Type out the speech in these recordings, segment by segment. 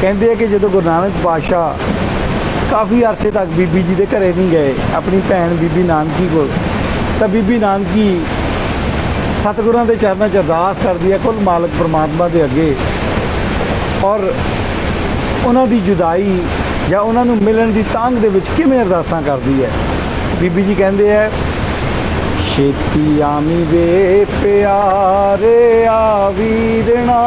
ਕਹਿੰਦੇ ਆ ਕਿ ਜਦੋਂ ਗੁਰੂ ਨਾਨਕ ਪਾਤਸ਼ਾਹ ਕਾਫੀ ਅਰਸੇ ਤੱਕ ਬੀਬੀ ਜੀ ਦੇ ਘਰੇ ਨਹੀਂ ਗਏ, ਆਪਣੀ ਭੈਣ ਬੀਬੀ ਨਾਨਕੀ ਕੋਲ, ਤਾਂ ਬੀਬੀ ਨਾਨਕੀ ਸਤਿਗੁਰਾਂ ਦੇ ਚਰਨਾਂ 'ਚ ਅਰਦਾਸ ਕਰਦੀ ਹੈ ਕੁੱਲ ਮਾਲਕ ਪ੍ਰਮਾਤਮਾ ਦੇ ਅੱਗੇ। ਔਰ ਉਹਨਾਂ ਦੀ ਜੁਦਾਈ ਜਾਂ ਉਹਨਾਂ ਨੂੰ ਮਿਲਣ ਦੀ ਤਾਂਘ ਦੇ ਵਿੱਚ ਕਿਵੇਂ ਅਰਦਾਸਾਂ ਕਰਦੀ ਹੈ? ਬੀਬੀ ਜੀ ਕਹਿੰਦੇ ਹੈ ਛੇਤੀ ਆਮੀ ਵੇ, ਪਿਆਰੇ ਆ ਵੀਰਣਾ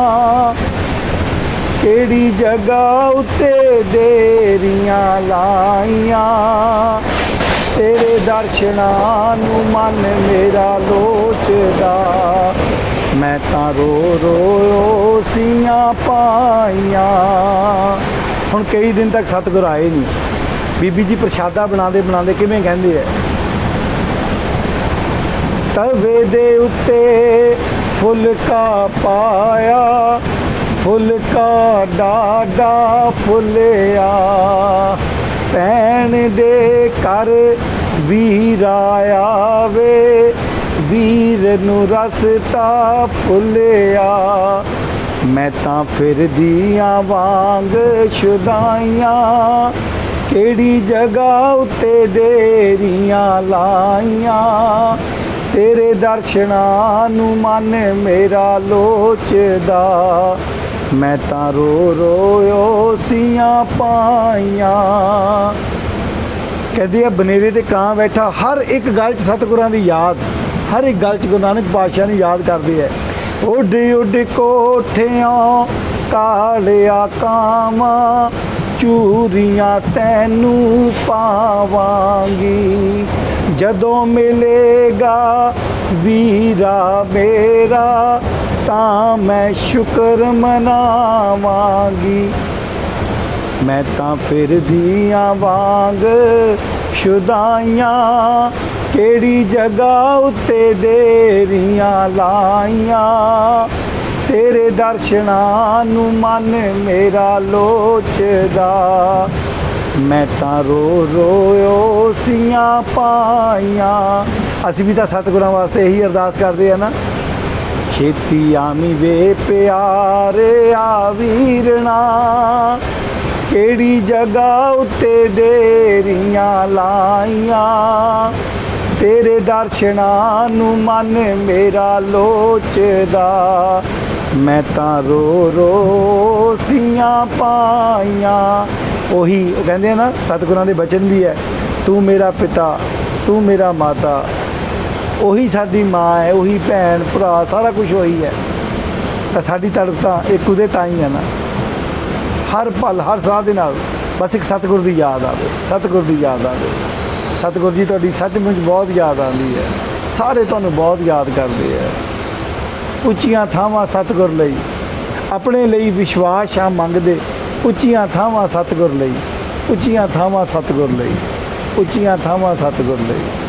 ਕਿਹੜੀ ਜਗ੍ਹਾ ਉੱਤੇ ਦੇਰੀਆਂ ਲਾਈਆਂ? ਤੇਰੇ ਦਰਸ਼ਨਾਂ ਨੂੰ ਮਨ ਮੇਰਾ ਲੋਚਦਾ। ਮੈਂ ਤਾਂ ਰੋ ਰੋ ਸੀਆਂ ਪਾਈਆਂ। ਹੁਣ ਕਈ ਦਿਨ ਤੱਕ ਸਤਿਗੁਰ ਆਏ ਨਹੀਂ। ਬੀਬੀ ਜੀ ਪ੍ਰਸ਼ਾਦਾ ਬਣਾਉਂਦੇ ਬਣਾਉਂਦੇ ਕਿਵੇਂ ਕਹਿੰਦੇ ਐ ਤਵੇ ਦੇ ਉੱਤੇ ਫੁਲਕਾ ਪਾਇਆ। ਫੁਲਕਾ ਡਾਡਾ ਫੁੱਲਿਆ, ਭੈਣ ਦੇ ਘਰ ਵੀਰ ਆਵੇ ਵੀਰ ਨੂੰ ਰਸਤਾ ਭੁੱਲਿਆ। ਮੈਂ ਤਾਂ ਫਿਰਦੀਆਂ ਵਾਂਗ ਸ਼ੁਦਾਈਆਂ, ਕਿਹੜੀ ਜਗ੍ਹਾ ਉੱਤੇ ਦੇਰੀਆਂ ਲਾਈਆਂ। ਤੇਰੇ ਦਰਸ਼ਨਾਂ ਨੂੰ ਮਨ ਮੇਰਾ ਲੋਚਦਾ ਮੈਂ ਤਾਂ ਰੋ ਰੋਇਓ ਸੀਆਂ ਪਾਈਆਂ। ਕਹਿੰਦੇ ਆ, ਬਨੇਰੇ ਤੇ ਕਾਂ ਬੈਠਾ, ਹਰ ਇੱਕ ਗੱਲ 'ਚ ਸਤਿਗੁਰਾਂ ਦੀ ਯਾਦ, ਹਰ ਇੱਕ ਗੱਲ 'ਚ ਗੁਰੂ ਨਾਨਕ ਪਾਤਸ਼ਾਹ ਨੂੰ ਯਾਦ ਕਰਦੀ ਹੈ। ਉੱਡ ਉੱਡ ਕੋਠਿਆਂ, ਕਾਲਿਆ ਕਾਵਾਂ, ਚੂਰੀਆਂ ਤੈਨੂੰ ਪਾਵਾਂਗੀ। ਜਦੋਂ ਮਿਲੇਗਾ ਵੀਰਾ ਮੇਰਾ ਤਾਂ ਮੈਂ ਸ਼ੁਕਰ ਮਨਾਵਾਂਗੀ। ਮੈਂ ਤਾਂ ਫਿਰਦੀਆਂ ਵਾਂਗ ਸ਼ੁਦਾਈਆਂ, ਕਿਹੜੀ ਜਗ੍ਹਾ ਉੱਤੇ ਦੇਰੀਆਂ ਲਾਈਆਂ। ਤੇਰੇ ਦਰਸ਼ਨਾਂ ਨੂੰ ਮਨ ਮੇਰਾ ਲੋਚਦਾ। ਮੈਂ ਤਾਂ ਰੋ ਰੋਇਓ ਸੀਆਂ ਪਾਈਆਂ। ਅਸੀਂ ਵੀ ਤਾਂ ਸਤਿਗੁਰਾਂ ਵਾਸਤੇ ਇਹੀ ਅਰਦਾਸ ਕਰਦੇ ਆ ਨਾ। ਛੇਤੀ ਆਮੀ ਵੇ ਪਿਆਰੇ ਆ ਵੀਰਣਾ। ਕਿਹੜੀ ਜਗ੍ਹਾ ਉੱਤੇ ਦੇਰੀਆਂ ਲਾਈਆਂ? ਤੇਰੇ ਦਰਸ਼ਨਾਂ ਨੂੰ ਮਨ ਮੇਰਾ ਲੋਚਦਾ। ਮੈਂ ਤਾਂ ਰੋ ਰੋ ਸੀਆਂ ਪਾਈਆਂ। ਉਹੀ ਉਹ ਕਹਿੰਦੇ ਆ ਨਾ, ਸਤਿਗੁਰਾਂ ਦੇ ਬਚਨ ਵੀ ਹੈ, ਤੂੰ ਮੇਰਾ ਪਿਤਾ, ਤੂੰ ਮੇਰਾ ਮਾਤਾ ਉਹੀ ਸਾਡੀ ਮਾਂ ਹੈ, ਉਹੀ ਭੈਣ, ਭਰਾ, ਸਾਰਾ ਕੁਝ ਉਹੀ ਹੈ। ਤਾਂ ਸਾਡੀ ਤੜਪ ਤਾਂ ਇੱਕ ਉਹਦੇ ਤਾਂ ਹੀ ਹੈ ਨਾ। ਹਰ ਪਲ, ਹਰ ਸਾਹ ਦੇ ਨਾਲ ਬਸ ਇੱਕ ਸਤਿਗੁਰ ਦੀ ਯਾਦ ਆਵੇ, ਸਤਿਗੁਰ ਦੀ ਯਾਦ ਆਵੇ। ਸਤਿਗੁਰ ਜੀ, ਤੁਹਾਡੀ ਸੱਚਮੁੱਚ ਬਹੁਤ ਯਾਦ ਆਉਂਦੀ ਹੈ। ਸਾਰੇ ਤੁਹਾਨੂੰ ਬਹੁਤ ਯਾਦ ਕਰਦੇ ਆ। ਉੱਚੀਆਂ ਥਾਵਾਂ ਸਤਿਗੁਰ ਲਈ। ਆਪਣੇ ਲਈ ਵਿਸ਼ਵਾਸ ਆ ਮੰਗਦੇ। ਉੱਚੀਆਂ ਥਾਵਾਂ ਸਤਿਗੁਰ ਲਈ। ਉੱਚੀਆਂ ਥਾਵਾਂ ਸਤਿਗੁਰ ਲਈ। ਉੱਚੀਆਂ ਥਾਵਾਂ ਸਤਿਗੁਰ ਲਈ।